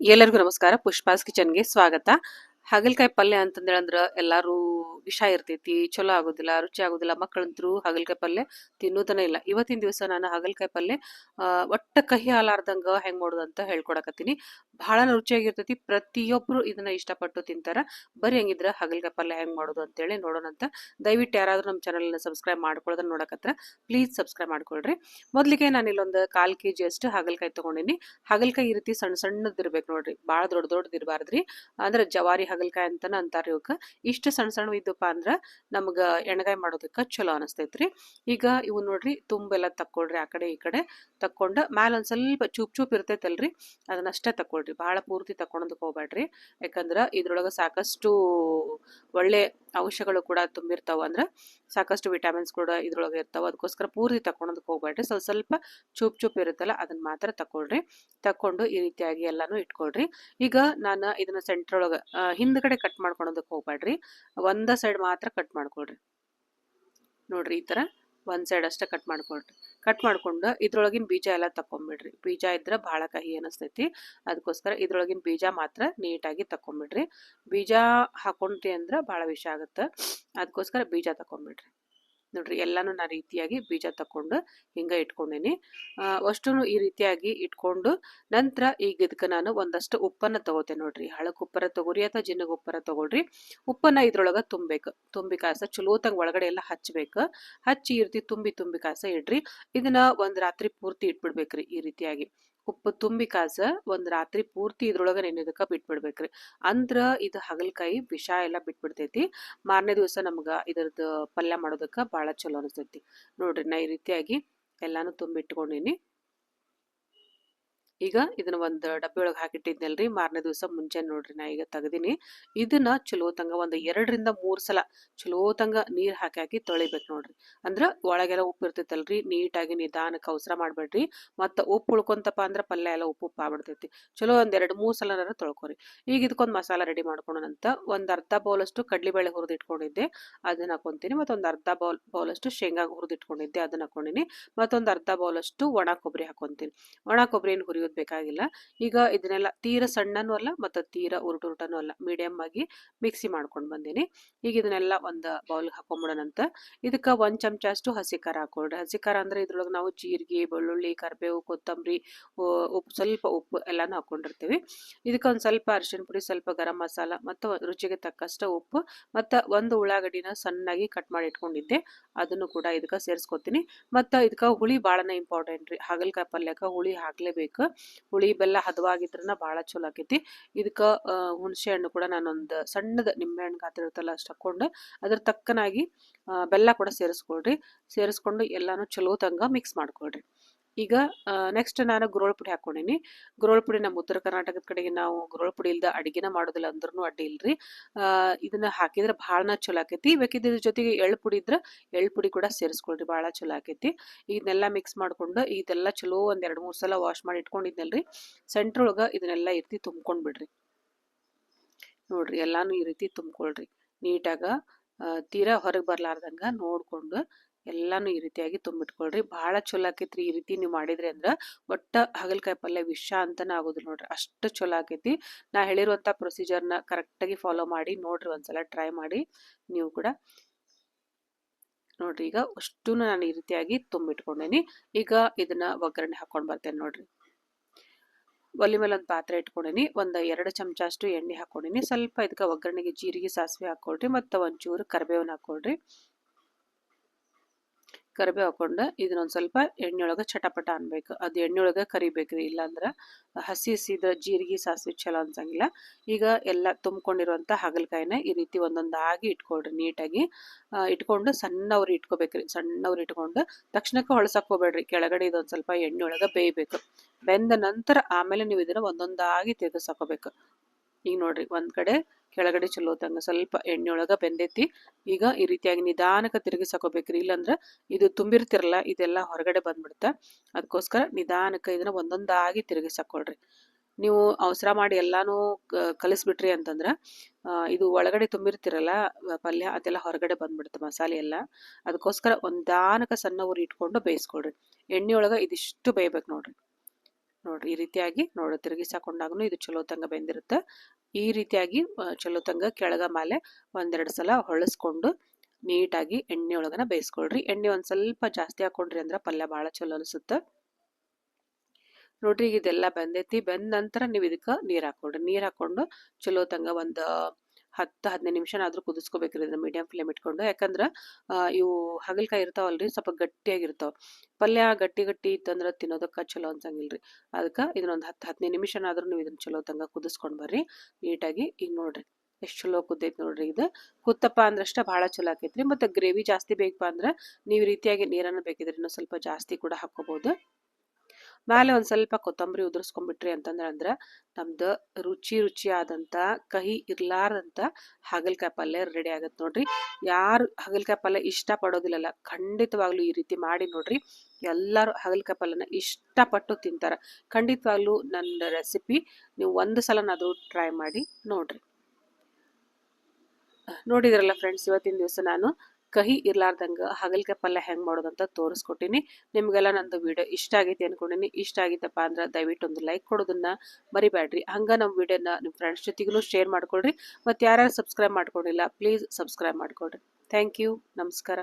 ಎಲ್ಲರಿಗೂ ನಮಸ್ಕಾರ. ಪುಷ್ಪಾಸ್ ಕಿಚನ್ಗೆ ಸ್ವಾಗತ. ಹಾಗಲಕಾಯಿ ಪಲ್ಯ ಅಂತಂದೇಳಂದ್ರೆ ಎಲ್ಲಾರು ವಿಷ ಇರ್ತೈತಿ, ಚಲೋ ಆಗೋದಿಲ್ಲ, ರುಚಿ ಆಗೋದಿಲ್ಲ ಮಕ್ಕಳಂತರೂ ಹಾಗಲಕಾಯಿ ಪಲ್ಯ ತಿನ್ನೋದನೇ ಇಲ್ಲ. ಇವತ್ತಿನ ದಿವಸ ನಾನು ಹಾಗಲಕಾಯಿ ಪಲ್ಲೆ ಒಟ್ಟ ಕಹಿ ಹಾಲಾರ್ದಂಗ ಹೆಂಗ್ ಮಾಡೋದು ಅಂತ ಹೇಳ್ಕೊಡಕತ್ತೀನಿ. ಬಹಳ ರುಚಿಯಾಗಿರ್ತೈತಿ, ಪ್ರತಿಯೊಬ್ರು ಇದನ್ನ ಇಷ್ಟಪಟ್ಟು ತಿಂತಾರ. ಬರೀ ಹೆಂಗಿದ್ರ ಹಾಗಲಕಾಯಿ ಪಲ್ಯ ಹೆಂಗ್ ಮಾಡೋದು ಅಂತೇಳಿ ನೋಡೋಣ ಅಂತ. ದಯವಿಟ್ಟು ಯಾರಾದ್ರೂ ನಮ್ಮ ಚಾನಲ್ನ ಸಬ್ಸ್ಕ್ರೈಬ್ ಮಾಡ್ಕೊಳ್ಳೋದನ್ನ ನೋಡಕತ್ರ, ಪ್ಲೀಸ್ ಸಬ್ಸ್ಕ್ರೈಬ್ ಮಾಡ್ಕೊಳ್ರಿ. ಮೊದಲಿಗೆ ನಾನು ಇಲ್ಲೊಂದು ಕಾಲ್ ಕೆ ಜಿ ಅಷ್ಟು ಹಾಗಲಕಾಯಿ ತಗೊಂಡಿನಿ. ಹಾಗಲಕಾಯಿ ಈ ರೀತಿ ಸಣ್ಣ ಸಣ್ಣದಿರ್ಬೇಕು ನೋಡ್ರಿ ಭಾಳ ದೊಡ್ಡ ದೊಡ್ಡದಿರಬಾರ್ದ್ರಿ ಅಂದ್ರೆ ಜವಾರಿ ಹಾಗಲಕಾಯಿ ಅಂತಾನೆ ಅಂತಾರೆ ಇವಕ್ಕೆ ಇಷ್ಟು ಸಣ್ಣ ಸಣ್ಣ ಇದ್ದಪ್ಪ ಅಂದ್ರೆ ನಮ್ಗೆ ಎಣ್ಗಾಯಿ ಮಾಡೋದಕ್ಕೆ ಚಲೋ ಅನಿಸ್ತೈತ್ರಿ. ಈಗ ಇವು ನೋಡ್ರಿ ತುಂಬೆಲ್ಲ ತಕ್ಕೊಳ್ರಿ ಆ ಕಡೆ ಈ ಕಡೆ ತಕ್ಕೊಂಡು ಮ್ಯಾಲ ಒಂದು ಸ್ವಲ್ಪ ಚೂಪ್ ಚೂಪ್ ಇರ್ತೈತಲ್ರಿ ಅದನ್ನಷ್ಟೇ ತಕ್ಕೊಳ್ರಿ. ಭಾಳ ಪೂರ್ತಿ ತಕ್ಕೊಳೋದಕ್ಕೆ ಹೋಗ್ಬೇಡ್ರಿ ಯಾಕಂದ್ರೆ ಇದ್ರೊಳಗೆ ಸಾಕಷ್ಟು ಒಳ್ಳೆ ಅಂಶಗಳು ಕೂಡ ತುಂಬಿರ್ತಾವೆ ಅಂದ್ರೆ ಸಾಕಷ್ಟು ವಿಟಮಿನ್ಸ್ ಕೂಡ ಇದ್ರೊಳಗೆ ಇರ್ತಾವ. ಅದಕ್ಕೋಸ್ಕರ ಪೂರ್ತಿ ತಕೊಳೋದಕ್ಕೆ ಹೋಗ್ಬೇಡ್ರಿ. ಸ್ವಲ್ಪ ಸ್ವಲ್ಪ ಚೂಪ್ ಚೂಪ್ ಇರುತ್ತಲ್ಲ, ಅದನ್ನ ಮಾತ್ರ ತಕೊಳ್ರಿ ತಕೊಂಡು ಈ ರೀತಿಯಾಗಿ ಎಲ್ಲಾನು ಇಟ್ಕೊಳ್ರಿ. ಈಗ ನಾನು ಇದನ್ನ ಸೆಂಟರ್ ಒಳಗೆ ಹಿಂದ್ಗಡೆ ಕಟ್ ಮಾಡ್ಕೊಳೋದಕ್ಕೆ ಹೋಗ್ಬೇಡ್ರಿ. ಒಂದ ಸೈಡ್ ಮಾತ್ರ ಕಟ್ ಮಾಡ್ಕೊಳ್ರಿ. ನೋಡ್ರಿ ಈ ತರ ಒಂದ್ ಸೈಡ್ ಅಷ್ಟೇ ಕಟ್ ಮಾಡ್ಕೊಳ್ರಿ. ಕಟ್ ಮಾಡ್ಕೊಂಡು ಇದ್ರೊಳಗಿನ ಬೀಜ ಎಲ್ಲ ತಕೊಂಬಿಡ್ರಿ ಬೀಜ ಇದ್ರೆ ಭಾಳ ಕಹಿ ಅನಿಸ್ತೈತಿ. ಅದಕ್ಕೋಸ್ಕರ ಇದ್ರೊಳಗಿನ ಬೀಜ ಮಾತ್ರ ನೀಟಾಗಿ ತಕೊಂಬಿಡ್ರಿ ಬೀಜ ಹಾಕೊಂಡ್ರಿ ಅಂದ್ರೆ ಭಾಳ ವಿಷ ಆಗುತ್ತೆ. ಅದಕ್ಕೋಸ್ಕರ ಬೀಜ ತಕೊಂಬಿಡ್ರಿ ನೋಡ್ರಿ ಎಲ್ಲಾನು ನಾ ರೀತಿಯಾಗಿ ಬೀಜ ತಕೊಂಡು ಹಿಂಗ ಇಟ್ಕೊಂಡೇನಿ. ಅಷ್ಟು ಈ ರೀತಿಯಾಗಿ ಇಟ್ಕೊಂಡು ನಂತರ ಈಗ ಇದಕ್ಕೆ ನಾನು ಒಂದಷ್ಟು ಉಪ್ಪನ್ನ ತಗೋತೇನೆ ನೋಡ್ರಿ. ಹಳಕ್ ಉಪ್ಪರ ತಗೋರಿ ಅಥವಾ ಜಿನ್ನಗ ಉಪ್ಪರ ತಗೊಳ್ರಿ. ಉಪ್ಪನ್ನ ಇದ್ರೊಳಗೆ ತುಂಬಬೇಕು. ತುಂಬಿ ಕಾಸ ಚಲೋತಂಗೆ ಒಳಗಡೆ ಎಲ್ಲ ಹಚ್ಬೇಕು. ಹಚ್ಚಿ ಈ ರೀತಿ ತುಂಬಿ ತುಂಬಿ ಕಾಸ ಇಡ್ರಿ. ಇದನ್ನ ಒಂದು ರಾತ್ರಿ ಪೂರ್ತಿ ಇಟ್ಬಿಡ್ಬೇಕ್ರಿ ಈ ರೀತಿಯಾಗಿ. ಉಪ್ಪು ತುಂಬಿ ಕಾಸ ಒಂದ್ ರಾತ್ರಿ ಪೂರ್ತಿ ಇದ್ರೊಳಗ ನೆನೆದಕ್ಕ ಬಿಟ್ಬಿಡ್ಬೇಕ್ರಿ. ಅಂದ್ರ ಇದು ಹಾಗಲಕಾಯಿ ವಿಷ ಎಲ್ಲ ಬಿಟ್ಬಿಡ್ತೈತಿ. ಮಾರನೇ ದಿವಸ ನಮ್ಗ ಇದ್ರದ್ದು ಪಲ್ಯ ಮಾಡೋದಕ್ಕ ಭಾಳ ಚಲೋ ಅನಿಸ್ತೈತಿ ನೋಡ್ರಿ ನಾ ಈ ರೀತಿಯಾಗಿ ಎಲ್ಲಾನು ತುಂಬಿಟ್ಕೊಂಡೀನಿ. ಈಗ ಇದನ್ನ ಒಂದ್ ಡಬ್ಬಿ ಒಳಗೆ ಹಾಕಿಟ್ಟಿದ್ನಲ್ರಿ. ಮಾರನೇ ದಿವಸ ಮುಂಚೆ ನೋಡ್ರಿ ನಾ ಈಗ ತೆಗ್ದಿನಿ. ಇದನ್ನ ಚಲೋತಂಗ ಒಂದ್ ಎರಡರಿಂದ ಮೂರ್ ಸಲ ಚಲೋತಂಗ ನೀರ್ ಹಾಕಿ ಹಾಕಿ ತೊಳಿಬೇಕು ನೋಡ್ರಿ. ಅಂದ್ರ ಒಳಗೆಲ್ಲ ಉಪ್ಪು ಇರ್ತೈತಲ್ರಿ. ನೀಟಾಗಿ ನಿಧಾನಕ್ಕೆ ಅವಸರ ಮಾಡ್ಬೇಡ್ರಿ. ಮತ್ತ ಉಪ್ಪು ಉಳ್ಕೊಂತಪ್ಪ ಅಂದ್ರ ಪಲ್ಯ ಎಲ್ಲ ಉಪ್ಪು ಉಪ್ಪು ಆಗ್ಬಿಡ್ತೈತಿ. ಚಲೋ ಒಂದ್ ಎರಡ್ ಮೂರ್ ಸಲ ತೊಳ್ಕೊರಿ. ಈಗ ಇದಕ್ಕೊಂದ್ ಮಸಾಲ ರೆಡಿ ಮಾಡ್ಕೊಳೋಣಂತ ಒಂದ್ ಅರ್ಧ ಬೌಲ್ ಅಷ್ಟು ಕಡ್ಲಿಬೇಳೆ ಹುರಿದು ಇಟ್ಕೊಂಡಿದ್ದೆ. ಅದನ್ನ ಹಾಕೊಂತೀನಿ. ಮತ್ತೊಂದ್ ಅರ್ಧ ಬೌಲ್ ಬೌಲ್ ಅಷ್ಟು ಶೇಂಗಾ ಹುರಿದು ಇಟ್ಕೊಂಡಿದ್ದೆ. ಅದನ್ನ ಹಾಕೊಂಡಿನಿ. ಮತ್ತೊಂದ್ ಅರ್ಧ ಬೌಲ್ ಅಷ್ಟು ಒಣ ಕೊಬ್ಬರಿ ಹಾಕೊಂತೀನಿ. ಒಣ ಕೊಬ್ಬರಿ ಏನು ಬೇಕಾಗಿಲ್ಲ ಈಗ ಇದನ್ನೆಲ್ಲ ತೀರ ಸಣ್ಣನೂ ಅಲ್ಲ ಮತ್ತು ತೀರ ಉರುಟು ಉರುಟನೂ ಅಲ್ಲ ಮೀಡಿಯಮ್ ಆಗಿ ಮಿಕ್ಸಿ ಮಾಡ್ಕೊಂಡು ಬಂದೀನಿ. ಈಗ ಇದನ್ನೆಲ್ಲ ಒಂದು ಬೌಲ್ಗೆ ಹಾಕೊಂಬಿಡೋಣಂತ ಇದಕ್ಕೆ ಒಂದು ಚಮಚ ಅಷ್ಟು ಹಸಿ ಖಾರ ಹಾಕೊಳ್ರಿ ಹಸಿ ಖಾರ ಅಂದ್ರೆ ಇದ್ರೊಳಗೆ ನಾವು ಜೀರಿಗೆ, ಬೆಳ್ಳುಳ್ಳಿ, ಕರಿಬೇವು, ಕೊತ್ತಂಬರಿ ಉಪ್ಪು, ಸ್ವಲ್ಪ ಉಪ್ಪು ಎಲ್ಲಾನು ಹಾಕೊಂಡಿರ್ತೀವಿ. ಇದಕ್ಕೆ ಒಂದು ಸ್ವಲ್ಪ ಅರಿಶಿಣ ಪುಡಿ, ಸ್ವಲ್ಪ ಗರಂ ಮಸಾಲ ಮತ್ತು ರುಚಿಗೆ ತಕ್ಕಷ್ಟು ಉಪ್ಪು ಮತ್ತು ಒಂದು ಉಳ್ಳಾಗಡ್ಡಿನ ಸಣ್ಣಾಗಿ ಕಟ್ ಮಾಡಿ ಇಟ್ಕೊಂಡಿದ್ದೆ. ಅದನ್ನು ಕೂಡ ಇದಕ್ಕೆ ಸೇರಿಸ್ಕೊತೀನಿ. ಮತ್ತು ಇದಕ್ಕೆ ಹುಳಿ ಭಾಳನೇ ಇಂಪಾರ್ಟೆಂಟ್ ರೀ. ಹಾಗಲಕಾಯಿ ಪಲ್ಯಕ್ಕೆ ಹುಳಿ ಹಾಕ್ಲೇಬೇಕು. ಹುಳಿ ಬೆಲ್ಲ ಹದವಾಗಿದ್ರನ ಭಾಳ ಚಲೋ ಆಕೈತಿ. ಇದಕ್ಕೆ ಹುಣಸೆ ಹಣ್ಣು ಕೂಡ ನಾನೊಂದು ಸಣ್ಣದ ನಿಂಬೆ ಹಣ್ಣು ಗಾತ್ರ ಇರುತ್ತಲ್ಲ ಅಷ್ಟು ಹಾಕ್ಕೊಂಡು ಅದ್ರ ತಕ್ಕನಾಗಿ ಬೆಲ್ಲ ಕೂಡ ಸೇರಿಸ್ಕೊಳ್ರಿ. ಸೇರಿಸ್ಕೊಂಡು ಎಲ್ಲಾನು ಚಲೋ ತಂಗ ಮಿಕ್ಸ್ ಮಾಡ್ಕೊಳ್ರಿ. ಈಗ ನೆಕ್ಸ್ಟ್ ನಾನು ಗುರೋಳ್ ಪುಡಿ ಹಾಕೊಂಡೀನಿ ಗುರೋಳ್ ಪುಡಿ ನಮ್ಮ ಉತ್ತರ ಕರ್ನಾಟಕದ ಕಡೆಗೆ ನಾವು ಗುರೋಳ್ ಪುಡಿ ಇಲ್ದ ಅಡಿಗೆನ ಮಾಡೋದಿಲ್ಲ ಅಂದ್ರೂ ಅಡ್ಡಿ ಇಲ್ರಿ. ಇದನ್ನ ಹಾಕಿದ್ರೆ ಭಾಳ ಚಲೋ ಆಕೈತಿ. ಬೇಕಿದ್ರ ಜೊತೆಗೆ ಎಳ್ಳು ಪುಡಿ ಇದ್ರೆ ಎಳ್ಳು ಪುಡಿ ಕೂಡ ಸೇರಿಸ್ಕೊಳ್ರಿ, ಭಾಳ ಚಲೋ ಆಕೈತಿ. ಇದನ್ನೆಲ್ಲ ಮಿಕ್ಸ್ ಮಾಡ್ಕೊಂಡು ಇದೆಲ್ಲ ಚಲೋ ಒಂದ್ ಎರಡ್ ಮೂರ್ ಸಲ ವಾಶ್ ಮಾಡಿ ಇಟ್ಕೊಂಡಿದ್ನಲ್ರಿ. ಸೆಂಟ್ರ್ ಒಳಗೆ ಇದನ್ನೆಲ್ಲ ಇರ್ತಿ ರೀತಿ ತುಂಬ್ಕೊಂಡ್ ಬಿಡ್ರಿ. ನೋಡ್ರಿ ಎಲ್ಲಾನು ಈ ರೀತಿ ತುಂಬ್ಕೊಳ್ರಿ. ನೀಟಾಗ ತೀರಾ ಹೊರಗೆ ಬರ್ಲಾರ್ದಂಗ ನೋಡ್ಕೊಂಡು ಎಲ್ಲಾನು ಈ ರೀತಿಯಾಗಿ ತುಂಬಿಟ್ಕೊಳ್ರಿ. ಭಾಳ ಚಲೋ ಆಕೈತ್ರಿ ಈ ರೀತಿ ನೀವು ಮಾಡಿದ್ರಿ ಅಂದ್ರ. ಒಟ್ಟ ಹಾಗಲಕಾಯಿ ಪಲ್ಯ ವಿಷ ಅಂತಾನೆ ಆಗೋದಿಲ್ಲ ನೋಡ್ರಿ. ಅಷ್ಟು ಚಲೋ ಆಕೈತಿ. ನಾ ಹೇಳಿರುವಂತ ಪ್ರೊಸೀಜರ್ನ ಕರೆಕ್ಟಾಗಿ ಫಾಲೋ ಮಾಡಿ ನೋಡ್ರಿ ಒಂದ್ಸಲ ಟ್ರೈ ಮಾಡಿ ನೀವು ಕೂಡ. ನೋಡ್ರಿ ಈಗ ಅಷ್ಟು ನಾನು ಈ ರೀತಿಯಾಗಿ ತುಂಬಿಟ್ಕೊಂಡೇನಿ. ಈಗ ಇದನ್ನ ಒಗ್ಗರಣೆ ಹಾಕೊಂಡ್ ಬರ್ತೇನೆ ನೋಡ್ರಿ. ಒಲೆ ಮೇಲೆ ಒಂದು ಪಾತ್ರೆ ಇಟ್ಕೊಂಡೇನಿ. ಒಂದು ಎರಡು ಚಮಚ ಅಷ್ಟು ಎಣ್ಣೆ ಹಾಕೊಂಡೇನಿ. ಸ್ವಲ್ಪ ಇದಕ್ಕೆ ಒಗ್ಗರಣೆಗೆ ಜೀರಿಗೆ, ಸಾಸಿವೆ ಹಾಕೊಳ್ರಿ ಮತ್ತು ಒಂಚೂರು ಕರಿಬೇವನ್ನ ಹಾಕೊಳ್ರಿ. ಕರಿಬೇವು ಹಾಕೊಂಡು ಇದನ್ನೊಂದು ಸ್ವಲ್ಪ ಎಣ್ಣೆಯೊಳಗೆ ಚಟಪಟ ಅನ್ಬೇಕು. ಅದು ಎಣ್ಣೆಯೊಳಗೆ ಕರಿಬೇಕ್ರಿ, ಇಲ್ಲಾಂದ್ರೆ ಹಸಿ ಹಸಿದ ಜೀರಿಗೆ ಸಾಸಿವೆ ಚಲೋ ಅನ್ಸಂಗಿಲ್ಲ. ಈಗ ಎಲ್ಲ ತುಂಬ್ಕೊಂಡಿರುವಂಥ ಹಾಗಲಕಾಯಿನ ಈ ರೀತಿ ಒಂದೊಂದಾಗಿ ಇಟ್ಕೊಳ್ರಿ ನೀಟಾಗಿ. ಇಟ್ಕೊಂಡು ಸಣ್ಣವ್ರು ಇಟ್ಕೋಬೇಕ್ರಿ. ಸಣ್ಣವ್ರು ಇಟ್ಕೊಂಡು ತಕ್ಷಣಕ್ಕೆ ಹೊಳಸಕ್ಕೆ ಹೋಗ್ಬೇಡ್ರಿ. ಕೆಳಗಡೆ ಇದೊಂದು ಸ್ವಲ್ಪ ಎಣ್ಣೆಯೊಳಗೆ ಬೇಯಬೇಕು. ಬೆಂದ ನಂತರ ಆಮೇಲೆ ನೀವು ಇದನ್ನ ಒಂದೊಂದಾಗಿ ತೆಗೆಸಾಕೋಬೇಕು ಈಗ ನೋಡ್ರಿ ಒಂದ್ ಕಡೆ ಕೆಳಗಡೆ ಚಲೋತಂಗ ಸ್ವಲ್ಪ ಸ್ವಲ್ಪ ಒಳಗ ಬೆಂದೈತಿ. ಈಗ ಈ ರೀತಿಯಾಗಿ ನಿಧಾನಕ್ಕೆ ತಿರುಗಿಸಾಕೋಬೇಕ್ರಿ. ಇಲ್ಲಾಂದ್ರ ಇದು ತುಂಬಿರ್ತಿರಲ್ಲ, ಇದೆಲ್ಲ ಹೊರಗಡೆ ಬಂದ್ಬಿಡುತ್ತ. ಅದಕ್ಕೋಸ್ಕರ ನಿಧಾನಕ್ಕೆ ಇದನ್ನ ಒಂದೊಂದಾಗಿ ತಿರುಗಿಸಾಕೊಳ್ರಿ. ನೀವು ಅವಸರ ಮಾಡಿ ಎಲ್ಲಾನು ಕಲಿಸ್ಬಿಟ್ರಿ ಅಂತಂದ್ರ ಇದು ಒಳಗಡೆ ತುಂಬಿರ್ತಿರಲ್ಲ ಪಲ್ಯ ಅದೆಲ್ಲ ಹೊರಗಡೆ ಬಂದ್ಬಿಡುತ್ತೆ ಮಸಾಲೆ ಎಲ್ಲ. ಅದಕ್ಕೋಸ್ಕರ ಒಂದಾನಕ ಸಣ್ಣ ಉರಿ ಇಟ್ಕೊಂಡು ಬೇಯಿಸ್ಕೊಳ್ರಿ. ಎಣ್ಣೆ ಒಳಗ ಇದಿಷ್ಟು ಬೇಯ್ಬೇಕು ನೋಡ್ರಿ. ನೋಡ್ರಿ ಈ ರೀತಿಯಾಗಿ ನೋಡಿ ತಿರುಗಿಸಾಕೊಂಡಾಗೂ ಇದು ಚಲೋ ತಂಗ ಬೆಂದಿರುತ್ತೆ. ಈ ರೀತಿಯಾಗಿ ಚಲೋ ತಂಗ ಕೆಳಗ ಮೇಲೆ ಒಂದೆರಡು ಸಲ ಹೊಳಸ್ಕೊಂಡು ನೀಟಾಗಿ ಎಣ್ಣೆ ಒಳಗನ ಬೇಯಿಸ್ಕೊಳ್ರಿ. ಎಣ್ಣೆ ಒಂದು ಸ್ವಲ್ಪ ಜಾಸ್ತಿ ಹಾಕೊಂಡ್ರಿ ಅಂದ್ರೆ ಪಲ್ಯ ಭಾಳ ಚಲೋ ಅನಿಸುತ್ತೆ. ನೋಡ್ರಿ ಈಗ ಇದೆಲ್ಲ ಬೆಂದೈತಿ. ಬೆಂದ ನಂತರ ನೀವು ಇದಕ್ಕೆ ನೀರು ಹಾಕೊಳ್ರಿ. ನೀರು ಹಾಕೊಂಡು ಚಲೋ ತಂಗ ಒಂದು ಹತ್ತು, ಹದಿನೈದು ನಿಮಿಷನಾದರೂ ಕುದಿಸ್ಕೋಬೇಕ್ರಿ ಇದನ್ನ ಮೀಡಿಯಂ ಫ್ಲೇಮ್ ಇಟ್ಕೊಂಡು. ಯಾಕಂದ್ರೆ ಇವು ಹಾಗಲಕಾಯಿ ಇರ್ತಾವಲ್ರಿ, ಸ್ವಲ್ಪ ಗಟ್ಟಿಯಾಗಿರ್ತಾವ. ಪಲ್ಯ ಗಟ್ಟಿ ಗಟ್ಟಿ ಇತ್ತಂದ್ರೆ ತಿನ್ನೋದಕ್ಕೆ ಚಲೋ ಅನ್ಸಂಗಿಲ್ರಿ. ಅದಕ್ಕೆ ಇದನ್ನೊಂದು ಹತ್ತು, ಹದಿನೈದು ನಿಮಿಷನಾದ್ರೂ ನೀವು ಇದನ್ನ ಚಲೋ ತಂಗ ಕುದಿಸ್ಕೊಂಡು ಬರ್ರಿ. ನೀಟಾಗಿ ಈಗ ನೋಡ್ರಿ, ಎಷ್ಟು ಚಲೋ ಕುದ್ದೈತಿ ನೋಡ್ರಿ ಇದು. ಕುತ್ತಪ್ಪ ಅಂದ್ರಷ್ಟ ಭಾಳ ಚಲೋ ಆಕೈತ್ರಿ. ಮತ್ತು ಗ್ರೇವಿ ಜಾಸ್ತಿ ಬೇಕಪ್ಪ ಅಂದ್ರೆ ನೀವು ರೀತಿಯಾಗಿ ನೀರನ್ನು ಬೇಕಿದ್ರೆ ಇನ್ನೂ ಸ್ವಲ್ಪ ಜಾಸ್ತಿ ಕೂಡ ಹಾಕೋಬಹುದು ಮೇಲೆ ಒಂದು ಸ್ವಲ್ಪ ಕೊತ್ತಂಬರಿ ಉದುರಿಸ್ಕೊಂಡ್ಬಿಟ್ರಿ ಅಂತಂದ್ರೆ ಅಂದ್ರೆ ನಮ್ದು ರುಚಿ ರುಚಿಯಾದಂಥ ಕಹಿ ಇರ್ಲಾರ್ದಂಥ ಹಾಗಲಕಾಯಿ ಪಲ್ಯ ರೆಡಿ ಆಗತ್ತೆ ನೋಡ್ರಿ. ಯಾರು ಹಾಗಲಕಾಯಿ ಪಲ್ಯ ಇಷ್ಟಪಡೋದಿಲ್ಲಲ್ಲ, ಖಂಡಿತವಾಗ್ಲೂ ಈ ರೀತಿ ಮಾಡಿ ನೋಡ್ರಿ. ಎಲ್ಲರೂ ಹಾಗಲಕಾಯಿ ಪಲ್ಯನ ಇಷ್ಟಪಟ್ಟು ತಿಂತಾರೆ. ಖಂಡಿತವಾಗ್ಲೂ ನನ್ನ ರೆಸಿಪಿ ನೀವು ಒಂದು ಸಲನಾದರೂ ಟ್ರೈ ಮಾಡಿ ನೋಡ್ರಿ. ನೋಡಿದ್ರಲ್ಲ ಫ್ರೆಂಡ್ಸ್ ಇವತ್ತಿನ ದಿವಸ ನಾನು ಕಹಿ ಇರ್ಲಾರ್ದಂಗ ಹಾಗಲಕಾಯಿ ಪಲ್ಯ ಹೆಂಗ್ ಮಾಡೋದಂತ ತೋರಿಸ್ಕೊಟ್ಟಿನಿ. ನಿಮಗೆಲ್ಲ ನಂದು ವಿಡಿಯೋ ಇಷ್ಟ ಆಗೈತಿ ಅನ್ಕೊಂಡಿನಿ. ಇಷ್ಟ ಆಗಿತ್ತಪ್ಪ ಅಂದ್ರೆ ದಯವಿಟ್ಟು ಒಂದು ಲೈಕ್ ಕೊಡೋದನ್ನ ಮರಿಬೇಡ್ರಿ ಹಂಗೆ ನಮ್ಮ ವಿಡಿಯೋನ ನಿಮ್ಮ ಫ್ರೆಂಡ್ಸ್ ಜೊತೆಗೂ ಶೇರ್ ಮಾಡ್ಕೊಳ್ರಿ. ಮತ್ತೆ ಯಾರ್ಯಾರು ಸಬ್ಸ್ಕ್ರೈಬ್ ಮಾಡ್ಕೊಂಡಿಲ್ಲ, ಪ್ಲೀಸ್ ಸಬ್ಸ್ಕ್ರೈಬ್ ಮಾಡ್ಕೊಳ್ರಿ. Thank you. ನಮಸ್ಕಾರ.